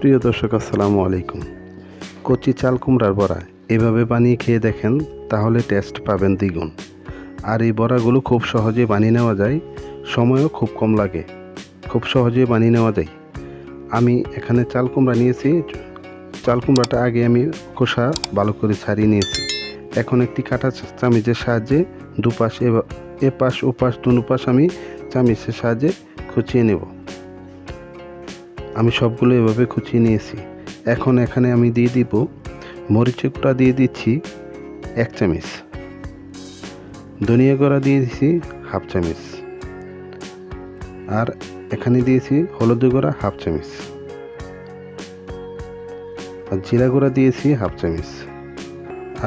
প্রিয় দর্শক, আসসালামু আলাইকুম। কচি চাল কুমড়ার বড়া এভাবে বানিয়ে খেয়ে দেখেন, তাহলে টেস্ট পাবেন দ্বিগুণ। আর এই বড়াগুলো খুব সহজে বানিয়ে নেওয়া যায়, সময়ও খুব কম লাগে। খুব সহজে বানিয়ে নেওয়া যায়। আমি এখানে চাল কুমড়া নিয়েছি, চাল কুমড়াটা আগে আমি খোসা ভালো করে ছাড়িয়ে নিয়েছি। এখন একটি কাঁটা চামিচের সাহায্যে দুপাশ এপাশ, ওপাশ, দুপাশ আমি চামিচের সাহায্যে খুঁচিয়ে নেব। আমি সবগুলো এভাবে খুঁচিয়ে নিয়েছি। এখন এখানে আমি দিয়ে দিব মরিচের গুঁড়া দিয়ে দিচ্ছি এক চামচ। ধনিয়া গুঁড়া দিয়ে দিচ্ছি হাফ চামচ। আর এখানে দিয়েছি হলুদ গুঁড়া হাফ চামচ। আর জিরা গুঁড়া দিয়েছি হাফ চামচ।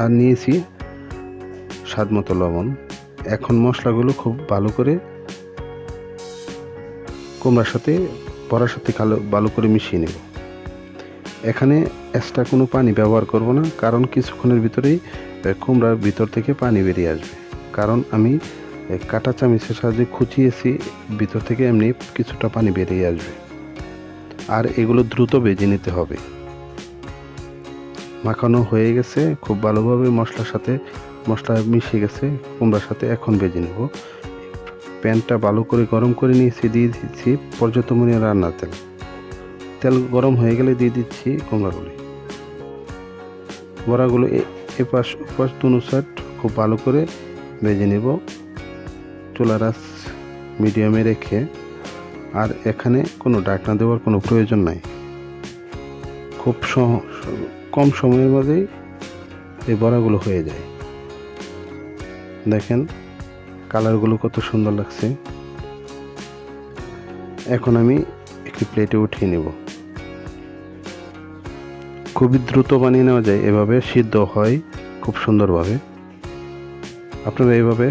আর নিয়েছি স্বাদ মতো লবণ। এখন মশলাগুলো খুব ভালো করে কুমড়ার সাথে বড়ার সাথে কালো, ভালো করে মিশিয়ে নেব। এখানে এক্সট্রা কোনো পানি ব্যবহার করব না, কারণ কিছুক্ষণের ভিতরেই কুমড়ার ভিতর থেকে পানি বেরিয়ে আসবে। কারণ আমি কাঁটা চামিচের সাহায্যে খুঁচিয়েছি, ভিতর থেকে এমনি কিছুটা পানি বেরিয়ে আসবে। আর এগুলো দ্রুত বেজে নিতে হবে। মাখানো হয়ে গেছে, খুব ভালোভাবে মশলার সাথে, মশলা মিশে গেছে, কুমড়ার সাথে এখন বেজে নেব। প্যানটা ভালো করে গরম করে নিয়েছি, দিয়ে দিচ্ছি পর্যাপ্ত মনে রান্নার তেল। তেল গরম হয়ে গেলে দিয়ে দিচ্ছি কুমড়াগুলি। বড়াগুলো এপাশ ওপাশ দুনো সাইড খুব ভালো করে ভেজে নেব। চুলার আঁচ মিডিয়ামে রেখে, আর এখানে কোনো ডাকনা দেওয়ার কোনো প্রয়োজন নাই। খুব কম সময়ের মধ্যেই এই বড়াগুলো হয়ে যায়। দেখেন কালারগুলো কত সুন্দর লাগছে। এখন আমি একটি প্লেটে উঠিয়ে নেব। খুবই দ্রুত বানিয়ে নেওয়া যায়, এভাবে সিদ্ধ হয় খুব সুন্দরভাবে। আপনারা এভাবে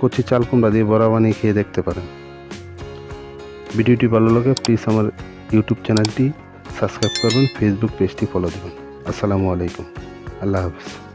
কচি চাল কুমড়া দিয়ে বড়া বানিয়ে খেয়ে দেখতে পারেন। ভিডিওটি ভালো লাগে প্লিজ আমার ইউটিউব চ্যানেলটি সাবস্ক্রাইব করবেন ফেসবুক পেজটি ফলো দেবেন। আসসালামু আলাইকুম। আল্লাহ হাফিজ।